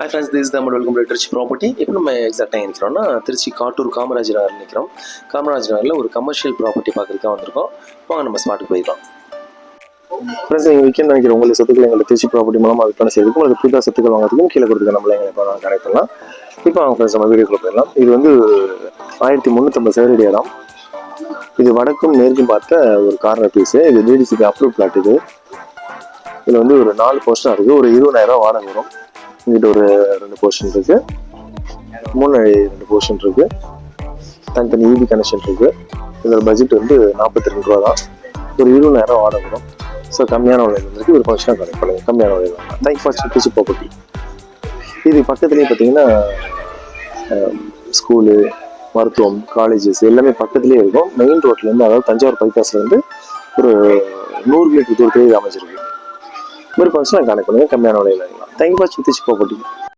Hi friends this Tamil welcome to Trichy property இப்போ நம்ம எக்ஸாக்டாக நிற்கிறோம்னா திருச்சி காட்டூர் காமராஜ் நகர் நிற்கிறோம் காமராஜ் நகரில் ஒரு கமர்ஷியல் ப்ராப்பர்ட்டி பார்க்குறதுக்காக வந்திருக்கோம். வாங்க நம்ம ஸ்மார்ட்டுக்கு போயிடலாம். ஃப்ரெண்ட்ஸ் நீங்கள் விற்கணும்னு நினைக்கிற உங்களுக்கு சொத்துக்கள் எங்களை திருச்சி ப்ராப்பர்ட்டி மூலமாக விற்பனை செய்யறதுக்கு உங்களுக்கு புதுதாக சொத்துக்கள் வாங்குறதுக்கும் கீழே கொடுத்துக்க நம்மளை எங்களை இப்போ கனெக்ட் பண்ணலாம். இப்போ அவங்க ஃப்ரெண்ட்ஸ் நம்ம வீடியோக்குள்ள போயிடலாம். இது வந்து ஆயிரத்தி முந்நூற்றம்பது சதுரடி இடம். இது வடக்கும் மேற்கும் பார்த்த ஒரு கார்னர் பீஸு இது டிடிசிபி அப்ரூவ் பிளாட் இது. இதில் வந்து ஒரு நாலு போஸ்டாக இருக்குது ஒரு இருபதாயிரம் ரூபா வாடகை வரும். இங்கிட்ட ஒரு ரெண்டு போர்ஷன் இருக்கு. மூணு ரெண்டு போர்ஷன் இருக்கு. தனித்தனி ஈபி கனெக்ஷன் இருக்கு. இதோட பட்ஜெட் வந்து நாற்பத்தி ரெண்டு ரூபா தான். ஒரு இருபதாயிரம் வாடகை வரும். ஸோ கம்மியான விலையில் இருந்துருக்கு ஒரு ஃபங்க்ஷனாக கனெக்ட் பண்ணுங்க. கம்மியான விலையில் தான் தேங்க் ஃபார் திருச்சி ப்ராப்பர்ட்டி இது பக்கத்துலேயே பார்த்தீங்கன்னா ஸ்கூலு மருத்துவம் காலேஜஸ் எல்லாமே பக்கத்துலேயே இருக்கும். மெயின் ரோட்லேருந்து அதாவது தஞ்சாவூர் பைபாஸ்லேருந்து ஒரு நூறு மீட்டர் தூரத்துலேயே அமைச்சிருக்கு அமைஞ்சிருக்கு ஒரு ஃபங்க்ஷனாக கனெக்ட் பண்ணுங்க கம்மியான விலையில் வாங்கலாம். தேங்க்யூ ஃபார் திருச்சி போட்டிங்க